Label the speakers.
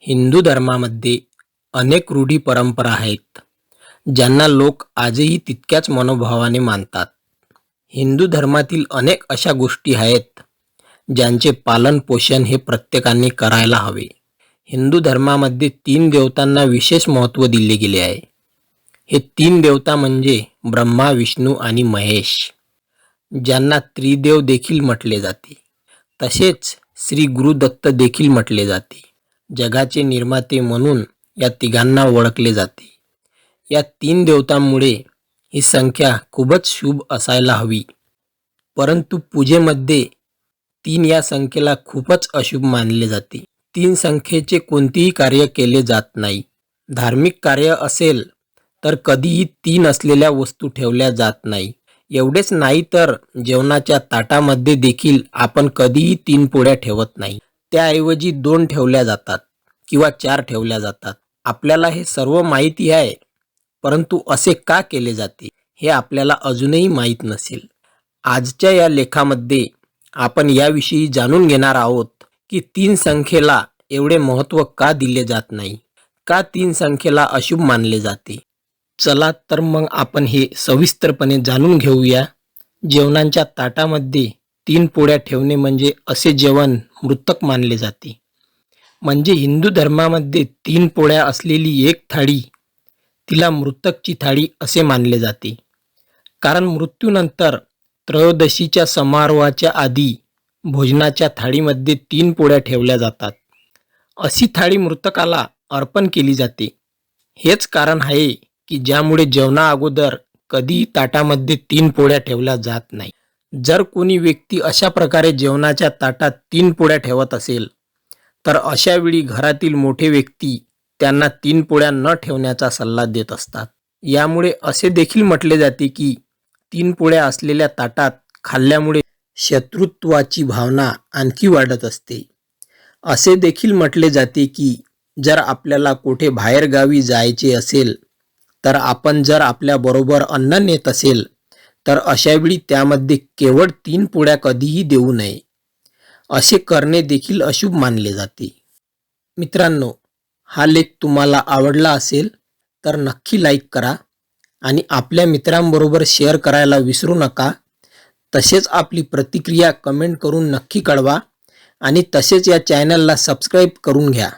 Speaker 1: हिंदू धर्मामध्ये अनेक रूढी परंपरा आहेत ज्यांना लोक आजही तितक्याच मनोभावाने मानतात. हिंदू धर्मातील अनेक अशा गोष्टी आहेत ज्यांचे पालन पोषण हे प्रत्येकाने करायला हवे. हिंदू धर्मामध्ये तीन देवतांना विशेष महत्त्व दिले गेले आहे. हे तीन देवता म्हणजे ब्रह्मा विष्णू आणि महेश ज्यांना त्रिदेव देखील म्हटले जाते. तसेच श्री गुरुदत्त देखील म्हटले जाते. जगाचे निर्माते म्हणून या तिघांना ओळखले जाते. या तीन देवतांमुळे ही संख्या खूपच शुभ असायला हवी. परंतु पूजेमध्ये तीन या संख्येला खूपच अशुभ मानले जाते. तीन संख्येचे कोणतेही कार्य केले जात नाही. धार्मिक कार्य असेल तर कधीही तीन असलेल्या वस्तू ठेवल्या जात नाही. एवढेच नाही तर जेवणाच्या ताटामध्ये देखील आपण कधीही तीन पोळ्या ठेवत नाही. त्याऐवजी दोन ठेवल्या जातात किंवा चार ठेवल्या जातात. आपल्याला हे सर्व माहिती आहे परंतु असे का केले जाते हे आपल्याला अजूनही माहीत नसेल. आजच्या या लेखामध्ये आपण याविषयी जाणून घेणार आहोत की तीन संख्येला एवढे महत्त्व का दिले जात नाही का तीन संख्येला अशुभ मानले जाते. चला तर मग आपण हे सविस्तरपणे जाणून घेऊया. जेवणांच्या ताटामध्ये तीन पोळ्या ठेवणे म्हणजे असे जेवण मृतक मानले जाते. म्हणजे हिंदू धर्मामध्ये तीन पोळ्या असलेली एक थाळी तिला मृतकची थाळी असे मानले जाते. कारण मृत्यूनंतर त्रयोदशीच्या समारोहाच्या आधी भोजनाच्या थाळीमध्ये तीन पोळ्या ठेवल्या जातात. अशी थाळी मृतकाला अर्पण केली जाते. हेच कारण आहे की ज्यामुळे जेवणा अगोदर कधीही ताटामध्ये तीन पोळ्या ठेवल्या जात नाही. जर कोणी व्यक्ती अशा प्रकारे जेवणाच्या ताटात तीन पोळ्या ठेवत असेल तर अशा वेळी घरातील मोठे व्यक्ती त्यांना तीन पोळ्या न ठेवण्याचा सल्ला देत असतात. यामुळे असे देखील म्हटले जाते की तीन पोळ्या असलेल्या ताटात खाल्ल्यामुळे शत्रुत्वाची भावना आणखी वाढत असते. असे देखील म्हटले जाते की जर आपल्याला कुठे बाहेरगावी जायचे असेल तर आपण जर आपल्याबरोबर अन्न नेत असेल तर अशावेळी त्यामध्ये केवळ तीन पोळ्या कधीही देऊ नये असे करणे देखील अशुभ मानले जाते. मित्रांनो हा लेख तुम्हाला आवडला असेल तर नक्की लाईक करा आणि आपल्या मित्रांबरोबर शेअर करायला विसरू नका. तसेच आपली प्रतिक्रिया कमेंट करून नक्की कळवा आणि तसेच या चॅनलला सबस्क्राईब करून घ्या.